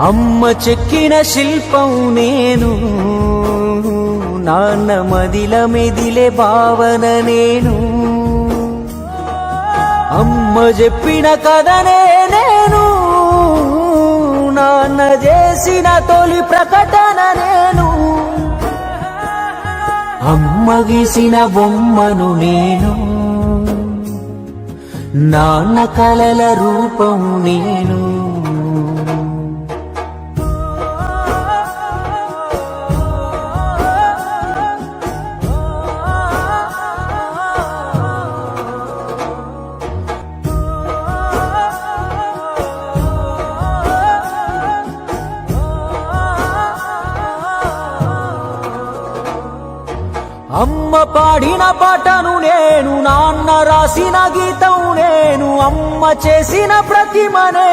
అమ్మ చెక్కిన శిల్పం నేను నాన్న మదిల మెదిలే భావన నేను. అమ్మ చెప్పిన కథనే నేను నాన్న చేసిన తొలి ప్రకటన నేను. అమ్మ గీసిన బొమ్మను నేను నాన్న కలల రూపం నేను. అమ్మ పాడిన పాటను నేను నాన్న రాసిన గీతం నేను అమ్మ చేసిన ప్రతిమనే